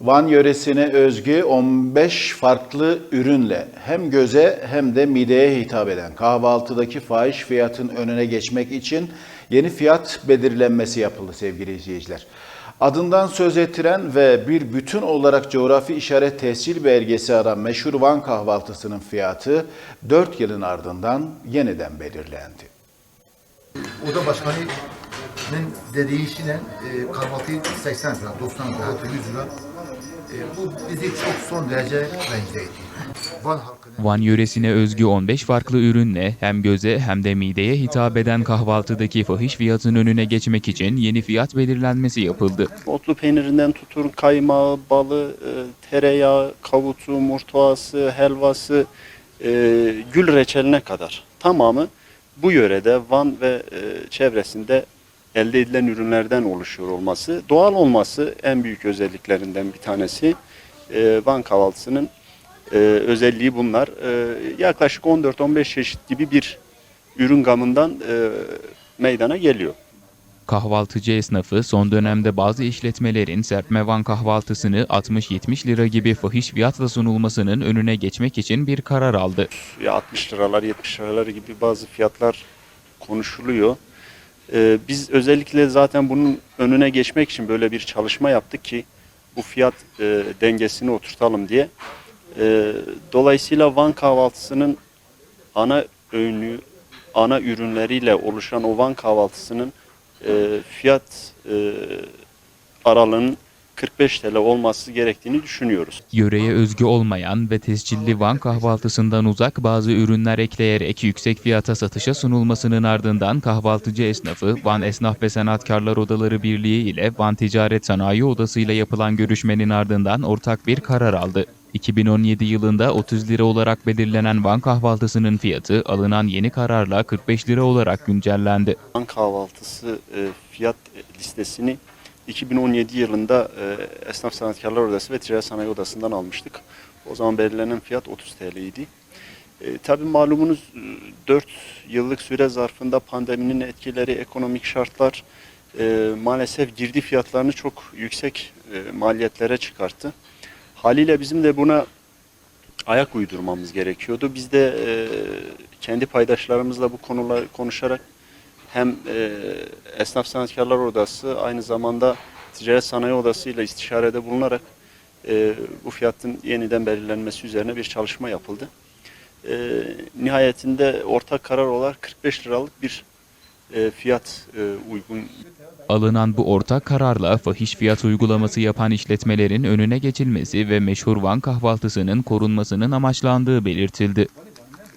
Van yöresine özgü 15 farklı ürünle hem göze hem de mideye hitap eden kahvaltıdaki fahiş fiyatın önüne geçmek için yeni fiyat belirlenmesi yapıldı sevgili izleyiciler. Adından söz ettiren ve bir bütün olarak coğrafi işaret tescil belgesi alan meşhur Van kahvaltısının fiyatı 4 yılın ardından yeniden belirlendi. Oda başkanının dediği işiyle e, kahvaltıyı 80 lira, 90 lira, hatta 100 lira. E, bu bizi çok son derece rencide etti. Van halkının Van yöresine özgü 15 farklı ürünle hem göze hem de mideye hitap eden kahvaltıdaki fahiş fiyatın önüne geçmek için yeni fiyat belirlenmesi yapıldı. Otlu peynirinden tutun kaymağı, balı, e, tereyağı, kavutu, murtuası, helvası, e, gül reçeline kadar tamamı bu yörede Van ve e, çevresinde elde edilen ürünlerden oluşuyor olması, doğal olması en büyük özelliklerinden bir tanesi. E, Van kahvaltısının e, özelliği bunlar. E, yaklaşık 14-15 çeşit gibi bir ürün gamından e, meydana geliyor. Kahvaltıcı esnafı son dönemde bazı işletmelerin serpme Van kahvaltısını 60-70 lira gibi fahiş fiyatla sunulmasının önüne geçmek için bir karar aldı. ya 60 liralar 70 liralar gibi bazı fiyatlar konuşuluyor. Ee, biz özellikle zaten bunun önüne geçmek için böyle bir çalışma yaptık ki bu fiyat e, dengesini oturtalım diye. Ee, dolayısıyla Van kahvaltısının ana öğünü, ana ürünleriyle oluşan o Van kahvaltısının e, fiyat e, aralığının 45 TL olması gerektiğini düşünüyoruz. Yöreye özgü olmayan ve tescilli Van kahvaltısından uzak bazı ürünler ekleyerek yüksek fiyata satışa sunulmasının ardından kahvaltıcı esnafı Van Esnaf ve Sanatkarlar Odaları Birliği ile Van Ticaret Sanayi Odası ile yapılan görüşmenin ardından ortak bir karar aldı. 2017 yılında 30 lira olarak belirlenen Van kahvaltısının fiyatı alınan yeni kararla 45 lira olarak güncellendi. Van kahvaltısı e, fiyat listesini 2017 yılında e, Esnaf Sanatkarlar Odası ve Ticaret Sanayi Odası'ndan almıştık. O zaman belirlenen fiyat 30 TL idi. E, tabii malumunuz e, 4 yıllık süre zarfında pandeminin etkileri, ekonomik şartlar e, maalesef girdi fiyatlarını çok yüksek e, maliyetlere çıkarttı. Haliyle bizim de buna ayak uydurmamız gerekiyordu. Biz de e, kendi paydaşlarımızla bu konuları konuşarak hem e, Esnaf Sanatkarlar Odası aynı zamanda Ticaret Sanayi Odası ile istişarede bulunarak e, bu fiyatın yeniden belirlenmesi üzerine bir çalışma yapıldı. E, nihayetinde ortak karar olarak 45 liralık bir e, fiyat e, uygun Alınan bu ortak kararla fahiş fiyat uygulaması yapan işletmelerin önüne geçilmesi ve meşhur Van kahvaltısının korunmasının amaçlandığı belirtildi.